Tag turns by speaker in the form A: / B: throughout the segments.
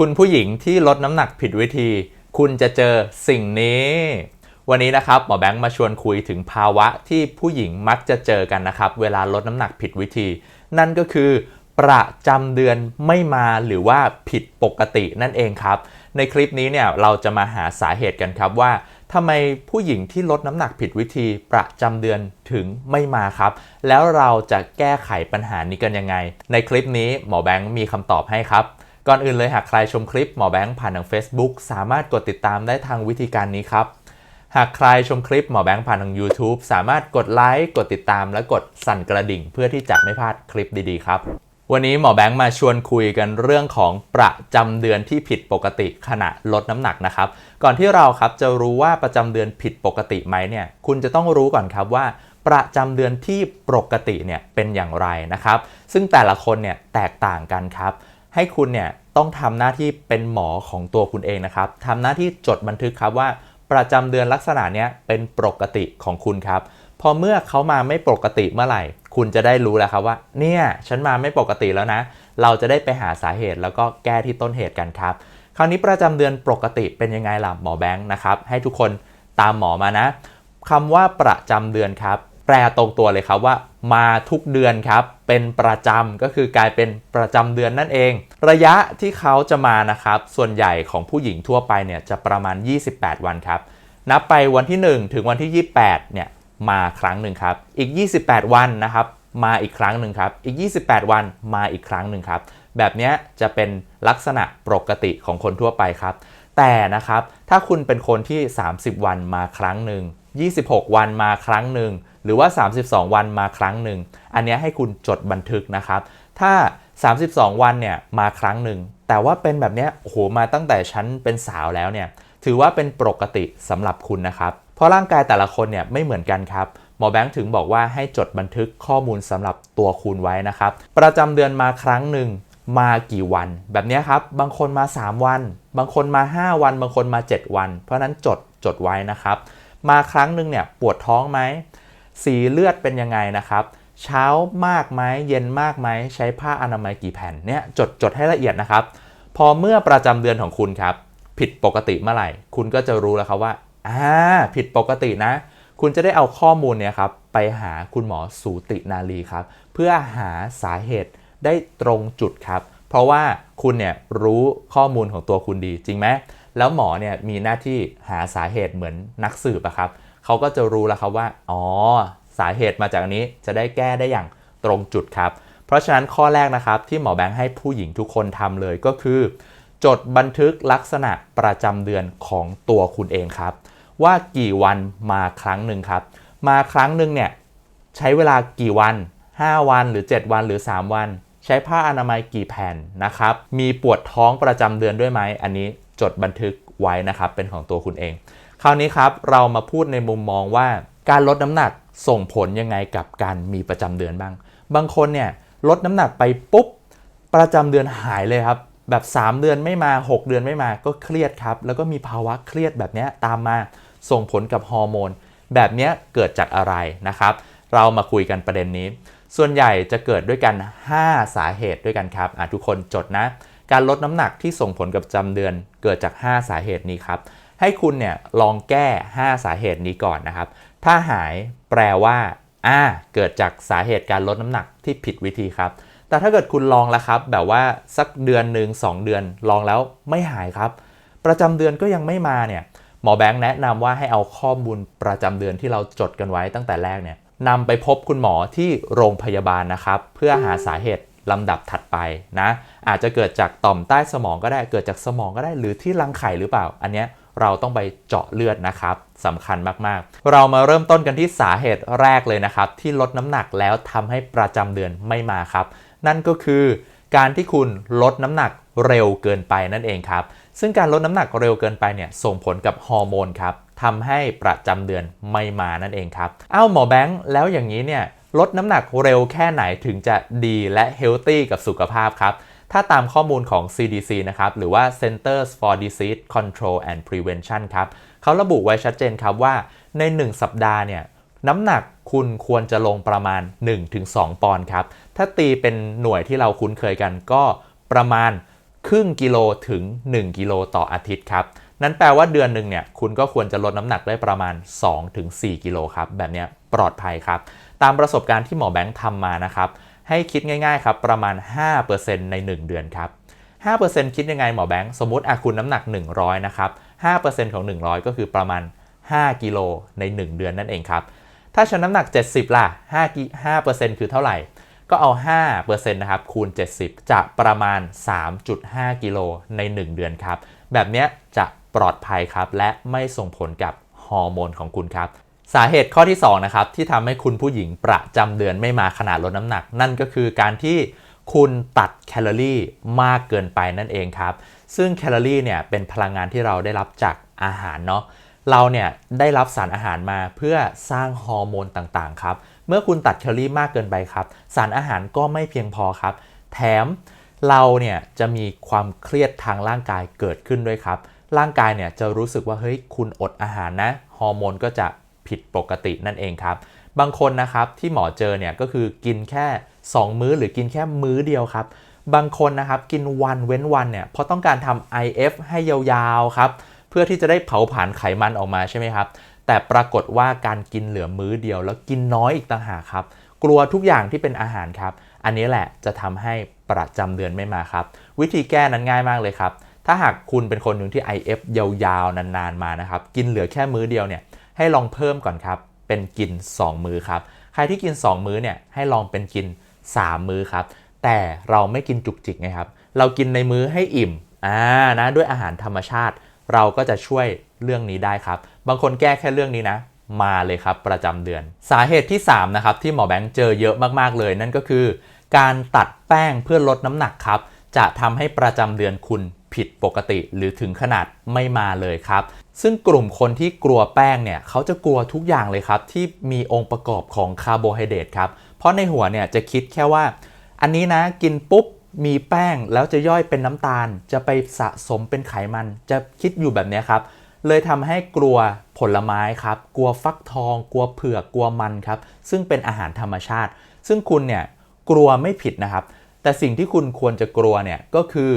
A: คุณผู้หญิงที่ลดน้ำหนักผิดวิธี คุณจะเจอสิ่งนี้ วันนี้นะครับหมอแบงค์มาชวนคุยถึงภาวะที่ผู้หญิงมักจะเจอกันนะครับ เวลาลดน้ำหนักผิดวิธี นั่นก็คือ ประจำเดือนไม่มาหรือว่าผิดปกตินั่นเองครับ ในคลิปนี้เนี่ยเราจะมาหาสาเหตุกันครับว่าทำไมผู้หญิงที่ลดน้ำหนักผิดวิธีประจำเดือนถึงไม่มาครับ แล้วเราจะแก้ไขปัญหานี้กันยังไง ในคลิปนี้หมอแบงค์มีคำตอบให้ครับ ก่อนอื่นเลยหากใครชมคลิปหมอแบงค์ผ่านทาง Facebook สามารถกดติดตามได้ทางวิธีการนี้ครับ หากใครชมคลิปหมอแบงค์ผ่านทาง YouTube สามารถกดไลค์กดติดตามและกดสั่นกระดิ่ง เพื่อที่จะไม่พลาดคลิปดีๆครับ วันนี้หมอแบงค์มาชวนคุยกันเรื่องของประจำเดือนที่ผิดปกติขณะลดน้ำหนักนะครับ ก่อนที่เราครับจะรู้ว่าประจำเดือนผิดปกติไหมเนี่ยคุณจะต้องรู้ก่อนครับว่าประจำเดือนที่ปกติเนี่ยเป็นอย่างไรนะครับ ซึ่งแต่ละคนเนี่ยแตกต่างกันครับ ให้คุณเนี่ยต้องทำหน้าที่เป็นหมอของตัวคุณเองนะครับทำหน้าที่จดบันทึกครับว่าประจำเดือนลักษณะเนี้ยเป็นปกติของคุณครับ พอเมื่อเขามาไม่ปกติเมื่อไหร่ คุณจะได้รู้แล้วครับว่า เนี่ยฉันมาไม่ปกติแล้วนะ เราจะได้ไปหาสาเหตุแล้วก็แก้ที่ต้นเหตุกันครับ คราวนี้ประจำเดือนปกติเป็นยังไงล่ะหมอแบงค์นะครับ ให้ทุกคนตามหมอมานะคำว่าประจำเดือนครับ แปลตรงตัวเลยครับว่ามาทุกเดือนครับ เป็นประจำก็คือกลายเป็นประจำเดือนนั่นเอง ระยะที่เขาจะมานะครับ ส่วนใหญ่ของผู้หญิงทั่วไปเนี่ยจะประมาณ 28 วันครับ นับไปวันที่ 1 ถึงวันที่ 28 เนี่ยมาครั้งหนึ่งครับ อีก 28 วันนะครับมาอีกครั้งหนึ่งครับ อีก 28 วันมาอีกครั้งหนึ่งครับ แบบนี้จะเป็นลักษณะปกติของคนทั่วไปครับ แต่นะครับถ้าคุณเป็นคนที่ 30 วันมาครั้งหนึ่ง26 วันมาครั้งหนึ่ง หรือว่า 32 วันมาครั้งหนึ่ง อันนี้ให้คุณจดบันทึกนะครับ ถ้า 32 วันเนี่ยมาครั้งหนึ่ง แต่ว่าเป็นแบบนี้โอ้โหมาตั้งแต่ฉันเป็นสาวแล้วเนี่ยถือว่าเป็นปกติสำหรับคุณนะครับ เพราะร่างกายแต่ละคนเนี่ยไม่เหมือนกันครับหมอแบงค์ถึงบอกว่าให้จดบันทึกข้อมูลสำหรับตัวคุณไว้นะครับ ประจำเดือนมาครั้งหนึ่งมากี่วัน แบบนี้ครับ บางคนมา 3 วัน บางคนมา 5 วัน บางคนมา 7 วัน เพราะนั้นจดจดไว้นะครับ มาครั้งหนึ่งเนี่ยปวดท้องไหม สีเลือดเป็นยังไงนะครับ เช้ามากไหมเย็นมากไหมใช้ผ้าอนามัยกี่แผ่นเนี่ยจดจดให้ละเอียดนะครับ พอเมื่อประจำเดือนของคุณครับ ผิดปกติเมื่อไหร่ คุณก็จะรู้แล้วครับว่าอ่าผิดปกตินะ คุณจะได้เอาข้อมูลเนี่ยครับไปหาคุณหมอสูตินารีครับ เพื่อหาสาเหตุได้ตรงจุดครับ เพราะว่าคุณเนี่ยรู้ข้อมูลของตัวคุณดีจริงไหมแล้วหมอเนี่ยมีหน้าที่หาสาเหตุเหมือนนักสืบอะครับ เขาก็จะรู้แล้วครับว่า อ๋อ สาเหตุมาจากอันนี้จะได้แก้ได้อย่างตรงจุดครับ เพราะฉะนั้นข้อแรกนะครับที่หมอแบงค์ให้ผู้หญิงทุกคนทำเลยก็คือ จดบันทึกลักษณะประจำเดือนของตัวคุณเองครับ ว่ากี่วันมาครั้งหนึ่งครับ มาครั้งหนึ่งเนี่ยใช้เวลากี่วัน 5 วันหรือ 7 วันหรือ 3 วัน ใช้ผ้าอนามัยกี่แผ่นนะครับ มีปวดท้องประจำเดือนด้วยไหมอันนี้จดบันทึกไว้นะครับเป็นของตัวคุณเอง คราวนี้ครับเรามาพูดในมุมมองว่าการลดน้ำหนักส่งผลยังไงกับการมีประจำเดือนบ้าง บางคนเนี่ยลดน้ำหนักไปปุ๊บประจำเดือนหายเลยครับ แบบ 3 เดือนไม่มา 6 เดือนไม่มาก็เครียดครับ แล้วก็มีภาวะเครียดแบบนี้ตามมาส่งผลกับฮอร์โมน แบบนี้เกิดจากอะไรนะครับ เรามาคุยกันประเด็นนี้ ส่วนใหญ่จะเกิดด้วยกัน 5 สาเหตุด้วยกันครับทุกคนจดนะ การลดน้ำหนักที่ส่งผลกับประจำเดือนเกิดจาก 5 สาเหตุนี้ครับ ให้คุณเนี่ยลองแก้ 5 สาเหตุนี้ก่อนนะครับ ถ้าหายแปลว่าอ่าเกิดจากสาเหตุการลดน้ำหนักที่ผิดวิธีครับ แต่ถ้าเกิดคุณลองแล้วครับ แบบว่าสักเดือนหนึ่ง2 เดือนลองแล้วไม่หายครับ ประจำเดือนก็ยังไม่มาเนี่ยหมอแบงค์แนะนำว่าให้เอาข้อมูลประจำเดือนที่เราจดกันไว้ตั้งแต่แรกเนี่ยนำไปพบคุณหมอที่โรงพยาบาลนะครับ เพื่อหาสาเหตุลำดับถัดไปนะ อาจจะเกิดจากต่อมใต้สมองก็ได้เกิดจากสมองก็ได้หรือที่รังไข่หรือเปล่า อันเนี้ย เราต้องไปเจาะเลือดนะครับสำคัญมากๆ เรามาเริ่มต้นกันที่สาเหตุแรกเลยนะครับ ที่ลดน้ำหนักแล้วทำให้ประจำเดือนไม่มาครับ นั่นก็คือการที่คุณลดน้ำหนักเร็วเกินไปนั่นเองครับ ซึ่งการลดน้ำหนักเร็วเกินไปเนี่ยส่งผลกับฮอร์โมนครับทำให้ประจำเดือนไม่มานั่นเองครับ อ้าวหมอแบงค์แล้วอย่างนี้เนี่ยลดน้ำหนักเร็วแค่ไหนถึงจะดีและเฮลตี้กับสุขภาพครับ ถ้าตามข้อมูลของ CDC นะครับ หรือว่า Centers for Disease Control and Prevention ครับเขาระบุไว้ชัดเจนครับว่าใน 1 สัปดาห์เนี่ยน้ำหนักคุณควรจะลงประมาณ 1-2 ปอนด์ครับ ถ้าตีเป็นหน่วยที่เราคุ้นเคยกันก็ประมาณครึ่งกิโลถึง 1 กิโลต่ออาทิตย์ครับ นั่นแปลว่าเดือนหนึ่งเนี่ยคุณก็ควรจะลดน้ำหนักได้ประมาณ 2-4 กิโลครับ แบบนี้ปลอดภัยครับ ตามประสบการณ์ที่หมอแบงค์ทำมานะครับ ให้คิดง่ายๆครับประมาณ 5%ใน 1 เดือนครับ 5%คิดยังไงหมอแบงค์ สมมติอาคุณน้ำหนัก 100 นะครับ 5%ของ 100 ก็คือประมาณ 5 กิโลใน 1 เดือนนั่นเองครับ ถ้าฉันน้ำหนัก 70 ล่ะ5กิ5%คือเท่าไหร่ ก็เอา 5%นะครับ คูณ 70 จะประมาณ 3.5 กิโลใน 1 เดือนครับ แบบนี้จะปลอดภัยครับ และไม่ส่งผลกับฮอร์โมนของคุณครับ สาเหตุข้อที่2นะครับที่ทำให้คุณผู้หญิงประจำเดือนไม่มาขนาดลดน้ำหนัก นั่นก็คือการที่คุณตัดแคลอรี่มากเกินไปนั่นเองครับ ซึ่งแคลอรี่เนี่ยเป็นพลังงานที่เราได้รับจากอาหารเนาะเราเนี่ยได้รับสารอาหารมาเพื่อสร้างฮอร์โมนต่างๆครับ เมื่อคุณตัดแคลอรี่มากเกินไปครับ สารอาหารก็ไม่เพียงพอครับ แถมเราเนี่ยจะมีความเครียดทางร่างกายเกิดขึ้นด้วยครับ ร่างกายเนี่ยจะรู้สึกว่าเฮ้ยคุณอดอาหารนะ ฮอร์โมนก็จะ ผิดปกตินั่นเองครับ บางคนนะครับที่หมอเจอเนี่ยก็คือกินแค่ 2 มื้อหรือกินแค่มื้อเดียวครับ บางคนนะครับกินวันเว้นวันเนี่ยเพราะต้องการทำ IF ให้ยาวๆครับเพื่อที่จะได้เผาผลาญไขมันออกมาใช่ไหมครับแต่ปรากฏว่าการกินเหลือมื้อเดียว แล้วกินน้อยอีกต่างหากครับ กลัวทุกอย่างที่เป็นอาหารครับ อันนี้แหละจะทำให้ประจำเดือนไม่มาครับ วิธีแก้นั้นง่ายมากเลยครับ ถ้าหากคุณเป็นคนหนึ่งที่ IF ยาวๆนานๆมานะครับ กินเหลือแค่มื้อเดียวเนี่ย ให้ลองเพิ่มก่อนครับ เป็นกิน 2 มื้อครับ ใครที่กิน 2 มื้อเนี่ยให้ลองเป็นกิน 3 มื้อครับ แต่เราไม่กินจุกจิกไงครับ เรากินในมื้อให้อิ่มอ่านะด้วยอาหารธรรมชาติ เราก็จะช่วยเรื่องนี้ได้ครับ บางคนแก้แค่เรื่องนี้นะมาเลยครับประจำเดือน สาเหตุที่ 3 นะครับ ที่หมอแบงค์เจอเยอะมากๆเลย นั่นก็คือ การตัดแป้งเพื่อลดน้ำหนักครับ จะทำให้ประจำเดือนคุณ ผิดปกติหรือถึงขนาดไม่มาเลยครับ ซึ่งกลุ่มคนที่กลัวแป้งเนี่ยเขาจะกลัวทุกอย่างเลยครับ ที่มีองค์ประกอบของคาร์โบไฮเดรตครับ เพราะในหัวเนี่ยจะคิดแค่ว่า อันนี้นะกินปุ๊บมีแป้งแล้วจะย่อยเป็นน้ำตาล จะไปสะสมเป็นไขมัน จะคิดอยู่แบบนี้ครับ เลยทำให้กลัวผลไม้ครับ กลัวฟักทอง กลัวเผือกกลัวมันครับ ซึ่งเป็นอาหารธรรมชาติ ซึ่งคุณเนี่ยกลัวไม่ผิดนะครับ แต่สิ่งที่คุณควรจะกลัวเนี่ยก็คือ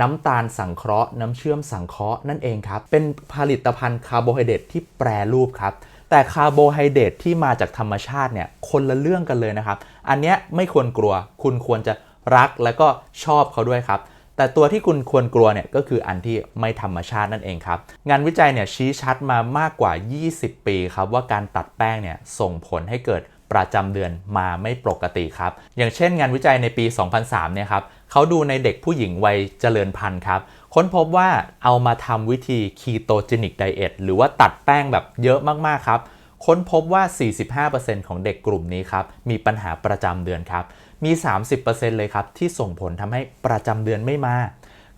A: น้ำตาลสังเคราะห์ น้ำเชื่อมสังเคราะห์นั่นเองครับ เป็นผลิตภัณฑ์คาร์โบไฮเดรตที่แปรรูปครับ แต่คาร์โบไฮเดรตที่มาจากธรรมชาติเนี่ยคนละเรื่องกันเลยนะครับ อันเนี้ยไม่ควรกลัว คุณควรจะรักและก็ชอบเขาด้วยครับ แต่ตัวที่คุณควรกลัวเนี่ยก็คืออันที่ไม่ธรรมชาตินั่นเองครับ งานวิจัยเนี่ยชี้ชัดมามากกว่า 20 ปีครับว่าการตัดแป้งเนี่ยส่งผลให้เกิดประจำเดือนมาไม่ปกติครับ อย่างเช่นงานวิจัยในปี 2003 เนี่ยครับ เขาดูในเด็กผู้หญิงวัยเจริญพันธุ์ครับ ค้นพบว่าเอามาทำวิธี ketogenic diet หรือว่าตัดแป้งแบบเยอะมากๆครับ ค้นพบว่า 45%ของเด็กกลุ่มนี้ครับ มีปัญหาประจำเดือนครับ มี 30%เลยครับ ที่ส่งผลทำให้ประจำเดือนไม่มา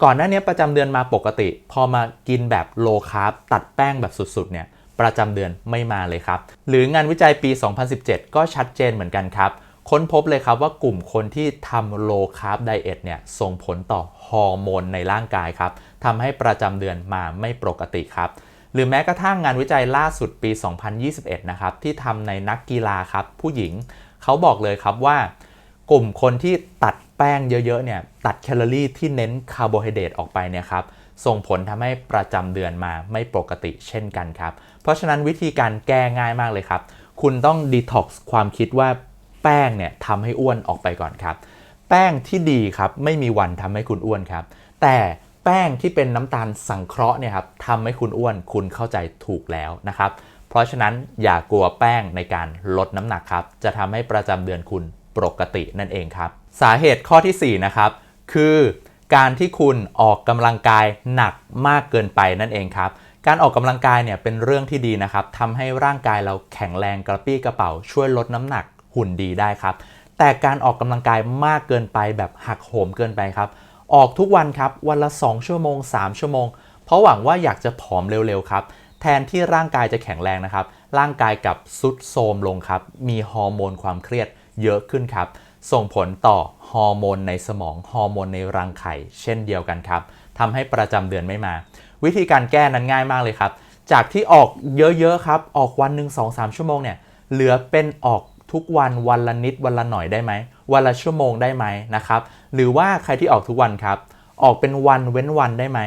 A: ก่อนหน้านี้ประจำเดือนมาปกติ พอมากินแบบโลคาร์บตัดแป้งแบบสุดๆเนี่ยประจำเดือนไม่มาเลยครับ หรืองานวิจัยปี 2017 ก็ชัดเจนเหมือนกันครับ ค้นพบเลยครับว่ากลุ่มคนที่ทำโลคาร์บไดเอทเนี่ยส่งผลต่อฮอร์โมนในร่างกายครับทำให้ประจำเดือนมาไม่ปกติครับ หรือแม้กระทั่งงานวิจัยล่าสุดปี 2021 นะครับ ที่ทำในนักกีฬาครับผู้หญิง เขาบอกเลยครับว่ากลุ่มคนที่ตัดแป้งเยอะๆเนี่ยตัดแคลอรี่ที่เน้นคาร์โบไฮเดรตออกไปเนี่ยครับส่งผลทำให้ประจำเดือนมาไม่ปกติเช่นกันครับ เพราะฉะนั้นวิธีการแก้ง่ายมากเลยครับ คุณต้องดีท็อกซ์ความคิดว่า แป้งเนี่ยทำให้อ้วนออกไปก่อนครับ แป้งที่ดีครับไม่มีวันทำให้คุณอ้วนครับ แต่แป้งที่เป็นน้ำตาลสังเคราะห์เนี่ยครับทำให้คุณอ้วนคุณเข้าใจถูกแล้วนะครับ เพราะฉะนั้นอย่ากลัวแป้งในการลดน้ำหนักครับ จะทำให้ประจำเดือนคุณปกตินั่นเองครับ สาเหตุข้อที่ 4 นะครับ คือการที่คุณออกกำลังกายหนักมากเกินไปนั่นเองครับ การออกกำลังกายเนี่ยเป็นเรื่องที่ดีนะครับทำให้ร่างกายเราแข็งแรงกระปี้กระเป๋าช่วยลดน้ำหนัก หุ่นดีได้ครับ แต่การออกกำลังกายมากเกินไปแบบหักโหมเกินไปครับ ออกทุกวันครับวันละ 2 ชั่วโมง 3 ชั่วโมง เพราะหวังว่าอยากจะผอมเร็วๆครับแทนที่ร่างกายจะแข็งแรงนะครับ ร่างกายกับซุดโทมลงครับ มีฮอร์โมนความเครียดเยอะขึ้นครับ ส่งผลต่อฮอร์โมนในสมองฮอร์โมนในรังไข่เช่นเดียวกันครับทำให้ประจำเดือนไม่มา วิธีการแก้นั้นง่ายมากเลยครับ จากที่ออกเยอะๆครับ ออกวันหนึ่ง2-3 ชั่วโมงเนี่ย เหลือเป็นออก ทุกวันวันละนิดวันละหน่อยได้ไหมวันละชั่วโมงได้ไหมนะครับ หรือว่าใครที่ออกทุกวันครับ ออกเป็นวันเว้นวันได้ไหม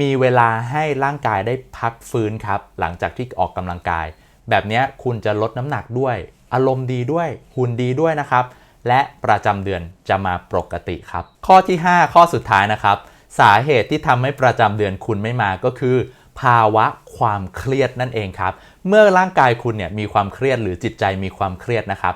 A: มีเวลาให้ร่างกายได้พักฟื้นครับ หลังจากที่ออกกำลังกาย แบบนี้คุณจะลดน้ำหนักด้วย อารมณ์ดีด้วยหุ่นดีด้วยนะครับ และประจำเดือนจะมาปกติครับ ข้อที่ 5 ข้อสุดท้ายนะครับ สาเหตุที่ทำให้ประจำเดือนคุณไม่มาก็คือ ภาวะความเครียดนั่นเองครับ เมื่อร่างกายคุณเนี่ยมีความเครียดหรือจิตใจมีความเครียดนะครับ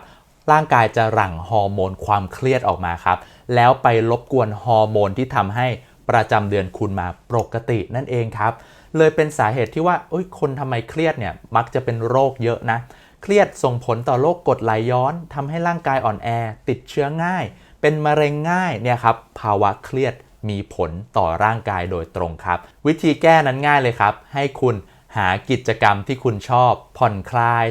A: ร่างกายจะหลั่งฮอร์โมนความเครียดออกมาครับ แล้วไปรบกวนฮอร์โมนที่ทำให้ประจำเดือนคุณมาปกตินั่นเองครับ เลยเป็นสาเหตุที่ว่าอ้ยคนทำไมเครียดเนี่ยมักจะเป็นโรคเยอะนะ เครียดส่งผลต่อโรคกรดไหลย้อนทำให้ร่างกายอ่อนแอ ติดเชื้อง่าย เป็นมะเร็งง่ายเนี่ยครับภาวะเครียด มีผลต่อร่างกายโดยตรงครับ วิธีแก้นั้นง่ายเลยครับ ให้คุณหากิจกรรมที่คุณชอบ ผ่อนคลาย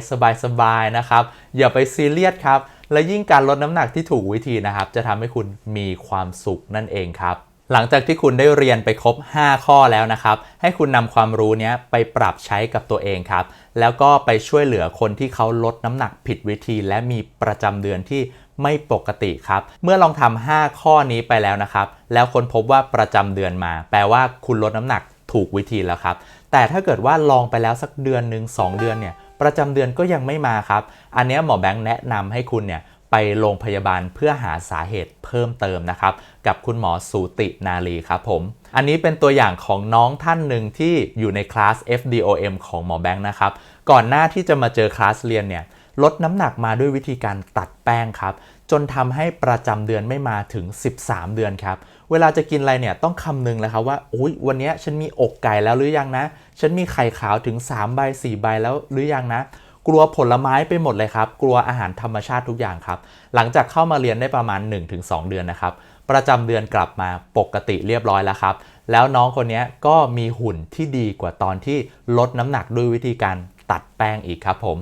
A: สบายๆนะครับ อย่าไปซีเรียสครับ และยิ่งการลดน้ำหนักที่ถูกวิธีนะครับ จะทำให้คุณมีความสุขนั่นเองครับ หลังจากที่คุณได้เรียนไปครบ 5 ข้อแล้วนะครับ ให้คุณนำความรู้นี้ไปปรับใช้กับตัวเองครับ แล้วก็ไปช่วยเหลือคนที่เขาลดน้ำหนักผิดวิธี และมีประจำเดือนที่ ไม่ปกติครับ เมื่อลองทำ5ข้อนี้ไปแล้วนะครับ แล้วค้นพบว่าประจำเดือนมา แปลว่าคุณลดน้ำหนักถูกวิธีแล้วครับ แต่ถ้าเกิดว่าลองไปแล้วสักเดือนหนึ่ง2 เดือนเนี่ย ประจำเดือนก็ยังไม่มาครับ อันนี้หมอแบงค์แนะนำให้คุณเนี่ยไปโรงพยาบาลเพื่อหาสาเหตุเพิ่มเติมนะครับ กับคุณหมอสูตินาลีครับผม อันนี้เป็นตัวอย่างของน้องท่านหนึ่งที่อยู่ในคลาส FDOM ของหมอแบงค์นะครับ ก่อนหน้าที่จะมาเจอคลาสเรียนเนี่ย ลดน้ำหนักมาด้วยวิธีการตัดแป้งครับ จนทำให้ประจำเดือนไม่มาถึง 13 เดือนครับ เวลาจะกินอะไรเนี่ยต้องคำนึงเลยครับว่าอุ้ยวันนี้ฉันมีอกไก่แล้วหรือยังนะ ฉันมีไข่ขาวถึง3ใบ4ใบแล้วหรือยังนะกลัวผลไม้ไปหมดเลยครับ กลัวอาหารธรรมชาติทุกอย่างครับ หลังจากเข้ามาเรียนได้ประมาณ 1-2 เดือนนะครับ ประจำเดือนกลับมาปกติเรียบร้อยแล้วครับ แล้วน้องคนนี้ก็มีหุ่นที่ดีกว่าตอนที่ลดน้ำหนักด้วยวิธีการตัดแป้งอีกครับผม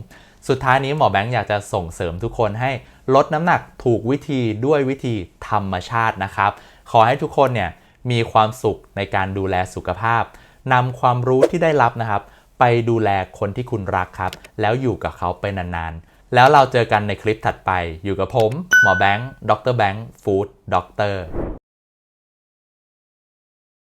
A: สุดท้ายนี้หมอแบงค์อยากจะส่งเสริมทุกคนให้ลดน้ำหนักถูกวิธีด้วยวิธีธรรมชาตินะครับ ขอให้ทุกคนเนี่ยมีความสุขในการดูแลสุขภาพนำความรู้ที่ได้รับนะครับ ไปดูแลคนที่คุณรักครับ แล้วอยู่กับเขาไปนานๆ แล้วเราเจอกันในคลิปถัดไป อยู่กับผม หมอแบงค์ ดรแบงค์ ฟู้ดด็อกเตอร์